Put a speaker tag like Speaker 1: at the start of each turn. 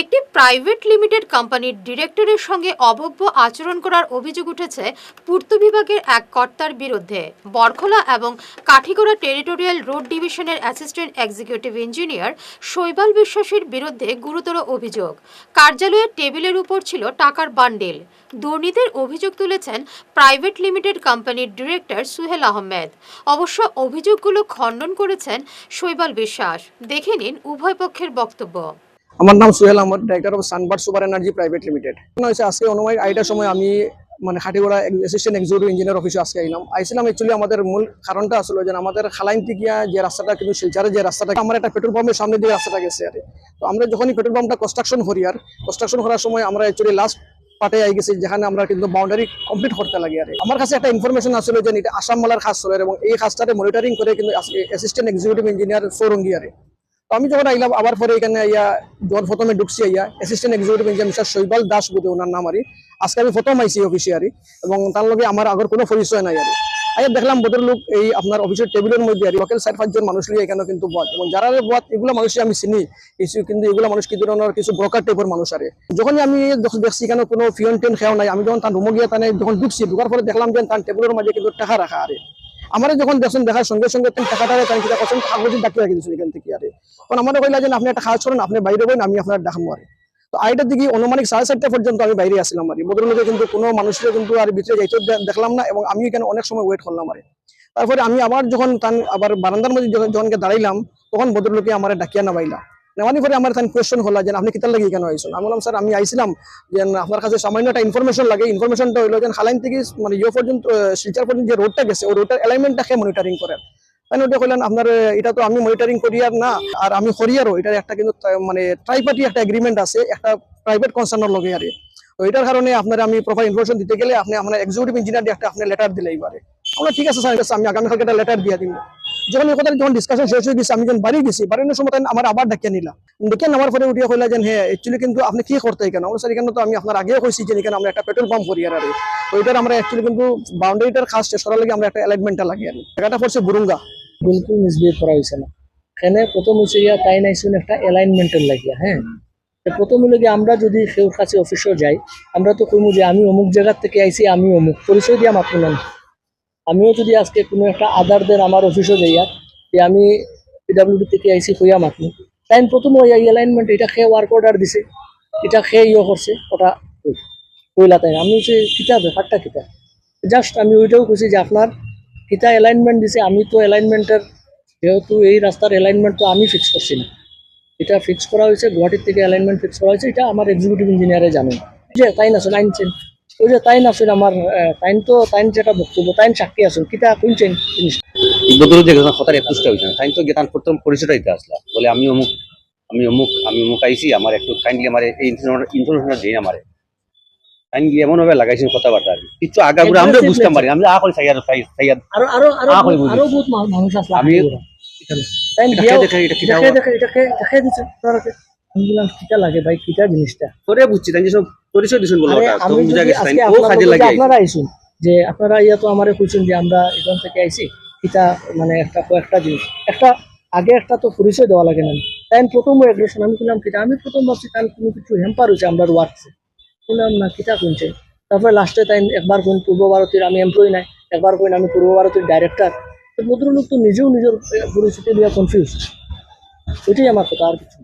Speaker 1: একটি private limited কোম্পানির ডিরেক্টরের সঙ্গে অভব্য আচরণ করার অভিযোগ উঠেছে পূর্ত বিভাগের এক কর্তার বিরুদ্ধে। বরখলা এবং কাঠিগড়া টেরিটোরিয়াল রোড ডিভিশনের অ্যাসিস্ট্যান্ট এক্সিকিউটিভ ইঞ্জিনিয়ার শৈবাল বিশ্বাসের বিরুদ্ধে গুরুতর অভিযোগ। কার্যালয়ের টেবিলের উপর ছিল টাকার বান্ডেল দুর্নীতির অভিযোগ তুলেছেন প্রাইভেট লিমিটেড কোম্পানির ডিরেক্টর সুহেল আহমেদ। অবশ্য অভিযোগগুলো খণ্ডন করেছেন শৈবাল বিশ্বাস। দেখে নিন উভয় পক্ষের বক্তব্য।
Speaker 2: আমার নাম Sohel Ahmad director of Sunbird super energy private limited হয়েছে, আজকে অনুমানিক আইটার সময় আমি মানে হাটিগড়া অ্যাসিস্ট্যান্ট এক্সিকিউটিভ ইঞ্জিনিয়ার অফিসে আজকে আইলাম আইছিলাম অ্যাকচুয়ালি আমাদের মূল কারণটা আসলে যে, আমাদের খালাইন থেকে যে রাস্তাটা, কিন্তু শিলচারে যে রাস্তাটা, আমার একটা পেট্রোল পাম্পের সামনে দিয়ে রাস্তাটা গেছে আর তো আমরা যখনই পেট্রোল পাম্পটা কনস্ট্রাকশন করি আর কনস্ট্রাকশন করার সময় আমরা অ্যাকচুয়ালি লাস্ট পার্টে আই গেছি, যেখানে আমরা কিন্তু বাউন্ডারি কমপ্লিট করতে লাগে আর আমার কাছে একটা ইনফরমেশন আসলে যে এটা আসাম মালার খাস চলে এবং এই খাসটাতে মনিটরিং করে কিন্তু অ্যাসিস্ট্যান্ট এক্সিকিউটিভ ইঞ্জিনিয়ার ফোরঙ্গি আর আমি যখন আইলাম, আবার পরে এখানে ইয়া যখন প্রথমে ঢুকছি ইয়া assistant executive engineer mister Saibal Das বুধে ওনার নাম আরি আজকে আমি প্রথম আইসি অফিসে আরি এবং তার লগে আমার আগর কোনো পরিচয় নাই আরি আইয়া দেখলাম ভদ্রলোক এই আপনার অফিসের টেবিলের মধ্যে আর লোকাল চার, পাঁচজন মানুষ লিয়ে এখানে কিন্তু বদ এবং যারা বদ এগুলো মানুষই আমি চিনি। কিছু কিন্তু এগুলো মানুষ কি ধরনের, কিছু ব্রোকার টাইপের মানুষ আরে যখনই আমি দেখ- দেখছি এখানে কোনো ফিয়ন টেন খেয়াও নাই, আমি যখন তার রুমে গিয়ে তানে যখন ঢুকছি, ঢুকার পরে দেখলাম যে তার টেবিলের মাঝে কিন্তু টাকা রাখা আরে আমার যখন দেখছেন, দেখার সঙ্গে সঙ্গে তুমি টাকাটা কিনা করছেন কাগজে ডাকি রাখি দিয়েছেন এখান থেকে আরে। কারণ আমাদের কইলা যে আপনি একটা কাজ করেন, আপনি বাইরে বইন, আমি আপনার ডাকবো আরে। তো আইটার দিকে অনুমানিক সাড়ে চারটা পর্যন্ত আমি বাইরে আসলাম আর। ভদ্রলোকে কিন্তু, কোনো মানুষের কিন্তু আর ভিতরে যাইতে দেখলাম না এবং আমি এখানে অনেক সময় ওয়েট করলাম আরে। তারপরে আমি আবার যখন তান আবার বারান্দার মধ্যে যখন দাঁড়াইলাম, তখন ভদ্রলোকে আমার ডাকিয়া নামাইলা। নেওয়ানি পরে আমার তান কোয়েশ্চন হলো যে আপনি কিতার লাগি কেন আইসুন আমি বললাম, স্যার, আমি আইছিলাম যে আপনার কাছে সামান্য একটা ইনফরমেশন লাগে। ইনফরমেশনটা হইল যে খালাইন থেকে মানে ইয়ে পর্যন্ত শিলচর পর্যন্ত যে রোডটা গেছে, ওই রোডটার অ্যালাইনমেন্টটাকে মনিটরিং করেন তাই ওটা কইলেন, আপনার, এটা তো আমি মনিটরিং করি আর না, আর আমি করিয়ারও এটার একটা কিন্তু মানে ট্রাইপার্টি একটা এগ্রিমেন্ট আছে, একটা প্রাইভেট কনসার্নের লগে আরে। তো এটার কারণে আপনার আমি প্রপার ইনফরমেশন দিতে গেলে আপনি, আপনার এক্সিকিউটিভ ইঞ্জিনিয়ার একটা আপনি লেটার দিলে এবারে আমরা ঠিক আছে, স্যার আমি আগামীকালকে একটা লেটার দিয়ে দিব যখন এই কথা যখন ডিসকাশন শেষ হয়ে গেছে, আমি যখন বাড়ি গেছি বাড়ির সময় আমার আবার ডাকিয়ে নিলাম ডেকে নামার পরে উঠিয়ে কইলা যে হ্যাঁ অ্যাকচুয়ালি কিন্তু আপনি কি করতে কেন স্যার, এখানে তো আমি আপনার আগেও কইছি যে, এখানে আমরা একটা পেট্রোল পাম্প করি আর এটার আমরা অ্যাকচুয়ালি কিন্তু বাউন্ডারিটার খাস শেষ করার লাগে আমরা একটা অ্যালাইনমেন্টটা লাগে আর জায়গাটা পড়ছে বুরুঙ্গা।
Speaker 3: বিলকুল মিসবিহেভ করা হয়েছে না। এখানে প্রথম হচ্ছে ইয়া, তাই নাইছুন একটা অ্যালাইনমেন্টের লাগিয়া হ্যাঁ? প্রথম হলো গিয়ে আমরা যদি সেওর কাছে অফিসেও যাই, আমরা তো কইমু যে, আমি অমুক জায়গার থেকে আইছি, আমি অমুক। পরিচয় দিয়া মাত্র না। আমিও যদি আজকে কোনো একটা আদারদের আমার অফিসে যাইয়া যে আমি পিডাব্লিউডি থেকে আইছি কইয়া মাতমু, তাই প্রথম ওই অ্যালাইনমেন্ট এটা খেয়ে ওয়ার্ক অর্ডার দিছে, এটা খেয়ে ইয়ে করছে, ওটা কই- কইলা তাই আমি হচ্ছে কিতা ব্যাপারটা কিতা জাস্ট আমি ওইটাও কইছি যে আপনার কিতা অ্যালাইনমেন্ট দিছে, আমি তো অ্যালাইনমেন্টের যেহেতু এই রাস্তার অ্যালাইনমেন্ট তো আমি ফিক্স করছি না। এটা ফিক্স করা হয়েছে, গুয়াহাটির থেকে অ্যালাইনমেন্ট ফিক্স করা হয়েছে, এটা আমার এক্সিকিউটিভ ইঞ্জিনিয়ারে জানেন। যে তাই না শুন আইনছেন ওই যে তাই না শুন আমার তাইন তো তাইন যেটা বক্তব্য তাইন সাক্ষী আসুন কিতা শুনছেন
Speaker 4: বদল যে হতার একুশটা হয়েছে তাই তো গেতান প্রথম পরিচয়টা দিতে আসলা বলে আমি অমুক আমি অমুক আমি অমুক আইছি আমার একটু কাইন্ডলি আমার এই ইনফরমেশনটা দিন আমার কাইন্ডলি এমন ভাবে লাগাইছেন কথাবার্তা কিছু আগা করে আমরা বুঝতাম পারি আমি আ করি সাইয়ার সাইয়ার
Speaker 3: আরও আরও আরও।
Speaker 4: আরও
Speaker 3: বহুত মানুষ আসলে
Speaker 4: আমি-
Speaker 3: তাইন
Speaker 4: দেখে এটা কি
Speaker 3: দেখে দেখে দেখে দিচ্ছে বললাম কিটা লাগে ভাই? কিটা জিনিসটা?
Speaker 4: করে বুঝছি তাই সব পরিচয় দিছেন বলো ওটা তো বুঝা গেছে ও কাজে লাগে
Speaker 3: আপনারা আইসুন যে আপনারা ইয়া তো আমারে কইছেন যে আমরা এখান থেকে আইছি এটা মানে একটা কয়েকটা জিনিস। একটা আগে একটা তো পরিচয় দেওয়া লাগে না। তাই প্রথম আমি বললাম কিটা আমি প্রথম ভাবছি তাই কোনো কিছু হেম্পার হয়েছে আমরা ওয়ার্কসে বললাম না কিটা কোনছে তারপরে লাস্টে তাই একবার কোন পূর্ব ভারতের আমি এমপ্লয়ি নাই। একবার কোন আমি পূর্ব ভারতের ডাইরেক্টর তো ভদ্রলোক তো নিজেও নিজের পরিস্থিতি নিয়ে কনফিউজ ওইটাই আমার কথা আর কিছু।